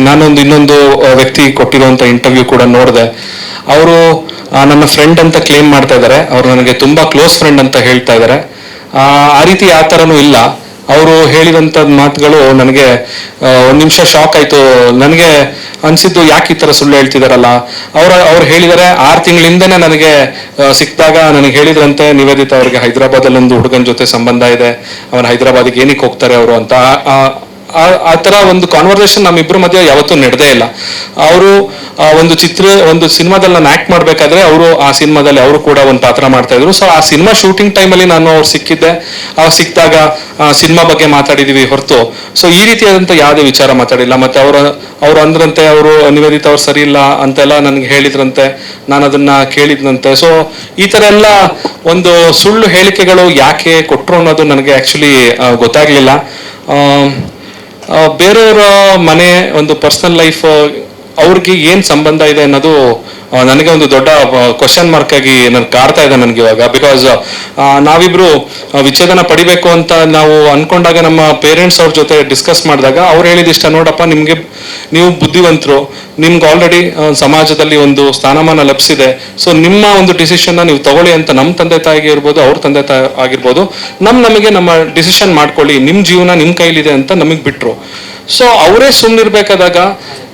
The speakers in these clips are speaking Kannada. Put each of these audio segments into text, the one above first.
ನಾನೊಂದು ಇನ್ನೊಂದು ವ್ಯಕ್ತಿ ಕೊಟ್ಟಿರುವಂತ ಇಂಟರ್ವ್ಯೂ ಕೂಡ ನೋಡಿದೆ. ಅವರು ನನ್ನ ಫ್ರೆಂಡ್ ಅಂತ ಕ್ಲೇಮ್ ಮಾಡ್ತಾ ಇದ್ದಾರೆ ಅವರು ನನಗೆ ತುಂಬಾ ಕ್ಲೋಸ್ ಫ್ರೆಂಡ್ ಅಂತ ಹೇಳ್ತಾ ಇದ್ದಾರೆ ಆ, ರೀತಿ ಆ ಥರನೂ ಇಲ್ಲ. ಅವರು ಹೇಳಿದಂತ ಮಾತುಗಳು ನನಗೆ ಒಂದ್ ನಿಮಿಷ ಶಾಕ್ ಆಯ್ತು. ನನಗೆ ಅನ್ಸಿದ್ದು ಯಾಕೆ ಈ ತರ ಸುಳ್ಳು ಹೇಳ್ತಿದಾರಲ್ಲ? ಅವ್ರ ಅವ್ರು ಹೇಳಿದ್ದಾರೆ ಆರು ತಿಂಗಳಿಂದನೇ ನನಗೆ ಸಿಕ್ಕಿದಾಗ ನನಗೆ ಹೇಳಿದ್ರಂತೆ ನಿವೇದಿತ ಅವ್ರಿಗೆ ಹೈದರಾಬಾದಲ್ಲಿ ಒಂದು ಹುಡುಗನ ಜೊತೆ ಸಂಬಂಧ ಇದೆ. ಅವನ ಹೈದರಾಬಾದಿಗೆ ಏನಕ್ಕೆ ಹೋಗ್ತಾರೆ ಅವರು ಅಂತ. ಆ- ತರ ಒಂದು ಕಾನ್ವರ್ಸೇಷನ್ ನಮ್ಮಿಬ್ಬರ ಮಧ್ಯೆ ಯಾವತ್ತೂ ನಡೆದೇ ಇಲ್ಲ. ಅವರು ಒಂದು ಚಿತ್ರ, ಒಂದು ಸಿನಿಮಾದಲ್ಲಿ ನಾನು ಆಕ್ಟ್ ಮಾಡಬೇಕಾದ್ರೆ ಅವರು ಆ ಸಿನಿಮಾದಲ್ಲಿ ಅವರು ಕೂಡ ಒಂದು ಪಾತ್ರ ಮಾಡ್ತಾ ಇದ್ರು. ಸೊ ಆ ಸಿನಿಮಾ ಶೂಟಿಂಗ್ ಟೈಮಲ್ಲಿ ನಾನು ಅವ್ರು ಸಿಕ್ಕಿದ್ದೆ. ಅವ್ರು ಸಿಕ್ಕಿದಾಗ ಸಿನಿಮಾ ಬಗ್ಗೆ ಮಾತಾಡಿದೀವಿ ಹೊರತು. ಸೊ ಈ ರೀತಿಯಾದಂಥ ಯಾವುದೇ ವಿಚಾರ ಮಾತಾಡಿಲ್ಲ. ಮತ್ತೆ ಅವರು, ಅವ್ರು ಅಂದ್ರಂತೆ, ಅವರು ನಿವೇದಿತ ಅವ್ರು ಸರಿ ಇಲ್ಲ ಅಂತೆಲ್ಲ ನನಗೆ ಹೇಳಿದ್ರಂತೆ. ನಾನು ಅದನ್ನ ಕೇಳಿದ್ನಂತೆ. ಸೊ ಈ ತರ ಎಲ್ಲ ಒಂದು ಸುಳ್ಳು ಹೇಳಿಕೆಗಳು ಯಾಕೆ ಕೊಟ್ಟರು ಅನ್ನೋದು ನನಗೆ ಆ್ಯಕ್ಚುಲಿ ಗೊತ್ತಾಗ್ಲಿಲ್ಲ. ಬೇರೆಯವರ ಮನೆ ಒಂದು ಪರ್ಸನಲ್ ಲೈಫ್ ಅವ್ರಿಗೆ ಏನು ಸಂಬಂಧ ಇದೆ ಅನ್ನೋದು ನನಗೆ ಒಂದು ದೊಡ್ಡ ಕ್ವಶನ್ ಮಾರ್ಕ್ ಆಗಿ ನನ್ ಕಾಡ್ತಾ ಇದೆ ನನಗೆ ಇವಾಗ. ಬಿಕಾಸ್ ನಾವಿಬ್ರು ವಿಚ್ಛೇದನ ಪಡಿಬೇಕು ಅಂತ ನಾವು ಅನ್ಕೊಂಡಾಗ ನಮ್ಮ ಪೇರೆಂಟ್ಸ್ ಅವ್ರ ಜೊತೆ ಡಿಸ್ಕಸ್ ಮಾಡಿದಾಗ ಅವ್ರು ಹೇಳಿದಿಷ್ಟ ನೋಡಪ್ಪ, ನಿಮಗೆ ನೀವು ಬುದ್ಧಿವಂತರು, ನಿಮ್ಗೆ ಆಲ್ರೆಡಿ ಸಮಾಜದಲ್ಲಿ ಒಂದು ಸ್ಥಾನಮಾನ ಲಭಿಸಿದೆ ಸೊ ನಿಮ್ಮ ಒಂದು ಡಿಸಿಷನ್ ನೀವು ತಗೊಳ್ಳಿ ಅಂತ ನಮ್ಮ ತಂದೆ ತಾಯಿಗೆ ಇರ್ಬೋದು, ಅವ್ರ ತಂದೆ ತಾಯಿ ಆಗಿರ್ಬೋದು. ನಮ್ ನಮಗೆ ನಮ್ಮ ಡಿಸಿಷನ್ ಮಾಡ್ಕೊಳ್ಳಿ ನಿಮ್ಮ ಜೀವನ ನಿಮ್ಮ ಕೈಲಿದೆ ಅಂತ ನಮಗೆ ಬಿಟ್ರು. ಸೊ ಅವರೇ ಸುಮ್ಮನಿರ್ಬೇಕಾದಾಗ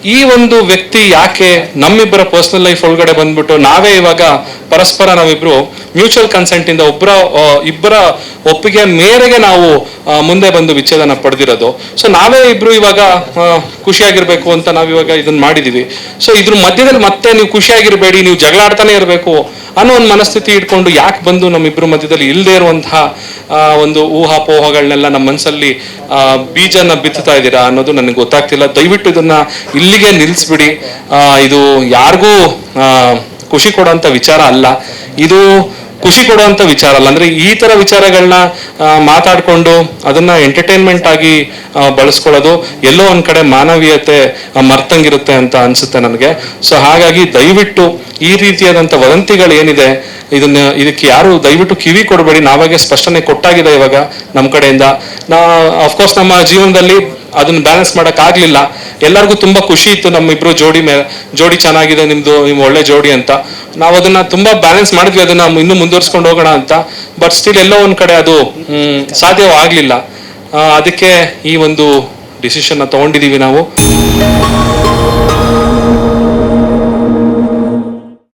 ಈ ಒಂದು ವ್ಯಕ್ತಿ ಯಾಕೆ ನಮ್ಮಿಬ್ಬರ ಪರ್ಸನಲ್ ಲೈಫ್ ಒಳಗಡೆ ಬಂದ್ಬಿಟ್ಟು ನಾವೇ ಇವಾಗ ಪರಸ್ಪರ ನಾವಿಬ್ರು ಮ್ಯೂಚುವಲ್ ಕನ್ಸೆಂಟ್ ಇಂದ ಒಬ್ಬರ ಇಬ್ಬರ ಒಪ್ಪಿಗೆ ಮೇರೆಗೆ ನಾವು ಮುಂದೆ ಬಂದು ವಿಚ್ಛೇದನ ಪಡೆದಿರೋದು. ಸೊ ನಾವೇ ಇಬ್ರು ಇವಾಗ ಖುಷಿಯಾಗಿರ್ಬೇಕು ಅಂತ ನಾವಿವಾಗ ಇದನ್ನ ಮಾಡಿದೀವಿ. ಸೊ ಇದ್ರ ಮಧ್ಯದಲ್ಲಿ ಮತ್ತೆ ನೀವು ಖುಷಿಯಾಗಿರ್ಬೇಡಿ, ನೀವು ಜಗಳ ಆಡ್ತಾನೆ ಇರಬೇಕು ಅನ್ನೋ ಒಂದು ಮನಸ್ಥಿತಿ ಇಟ್ಕೊಂಡು ಯಾಕೆ ಬಂದು ನಮ್ಮಿಬ್ಬರ ಮಧ್ಯದಲ್ಲಿ ಇಲ್ಲದೆ ಇರುವಂತಹ ಒಂದು ಊಹಾಪೋಹಗಳನ್ನೆಲ್ಲ ನಮ್ಮ ಮನಸ್ಸಲ್ಲಿ ಬೀಜನ ಬಿತ್ತುತ್ತಾ ಇದ್ದೀರಾ ಅನ್ನೋದು ನನಗೆ ಗೊತ್ತಾಗ್ತಿಲ್ಲ. ದಯವಿಟ್ಟು ಇದನ್ನ ಇಲ್ಲಿಗೆ ನಿಲ್ಲಿಸ್ಬಿಡಿ ಇದು ಯಾರಿಗೂ ಖುಷಿ ಕೊಡುವಂತ ವಿಚಾರ ಅಲ್ಲ. ಇದು ಖುಷಿ ಕೊಡುವಂತ ವಿಚಾರ ಅಲ್ಲ. ಅಂದ್ರೆ ಈ ತರ ವಿಚಾರಗಳನ್ನ ಮಾತಾಡ್ಕೊಂಡು ಅದನ್ನ ಎಂಟರ್ಟೈನ್ಮೆಂಟ್ ಆಗಿ ಬಳಸ್ಕೊಳ್ಳೋದು ಎಲ್ಲೋ ಒಂದು ಕಡೆ ಮಾನವೀಯತೆ ಮರ್ತಂಗಿರುತ್ತೆ ಅಂತ ಅನಿಸುತ್ತೆ ನನಗೆ. ಸೊ ಹಾಗಾಗಿ ದಯವಿಟ್ಟು ಈ ರೀತಿಯಾದಂಥ ವದಂತಿಗಳು ಏನಿದೆ, ಇದನ್ನ, ಇದಕ್ಕೆ ಯಾರು ದಯವಿಟ್ಟು ಕಿವಿ ಕೊಡಬೇಡಿ. ನಾವಾಗೆ ಸ್ಪಷ್ಟನೆ ಕೊಟ್ಟಾಗಿದೆ ಇವಾಗ ನಮ್ಮ ಕಡೆಯಿಂದ. ನಾ ಅಫ್ಕೋರ್ಸ್ ನಮ್ಮ ಜೀವನದಲ್ಲಿ ಅದನ್ನ ಬ್ಯಾಲೆನ್ಸ್ ಮಾಡಕ್ ಆಗ್ಲಿಲ್ಲ. ಎಲ್ಲರಿಗೂ ತುಂಬಾ ಖುಷಿ ಇತ್ತು ನಮ್ಮಿಬ್ರು ಜೋಡಿ ಮೇಲೆ ಜೋಡಿ ಚೆನ್ನಾಗಿದೆ ನಿಮ್ದು ನಿಮ್ ಒಳ್ಳೆ ಜೋಡಿ ಅಂತ. ನಾವು ಅದನ್ನ ತುಂಬಾ ಬ್ಯಾಲೆನ್ಸ್ ಮಾಡಿದ್ವಿ ಅದನ್ನ ಇನ್ನೂ ಮುಂದುವರ್ಸ್ಕೊಂಡು ಹೋಗೋಣ ಅಂತ. ಬಟ್ ಸ್ಟಿಲ್ ಎಲ್ಲೋ ಒಂದ್ ಕಡೆ ಅದು ಹ್ಮ್, ಸಾಧ್ಯವಾಗ್ಲಿಲ್ಲ ಅದಕ್ಕೆ ಈ ಒಂದು ಡಿಸಿಷನ್ ತಗೊಂಡಿದೀವಿ ನಾವು.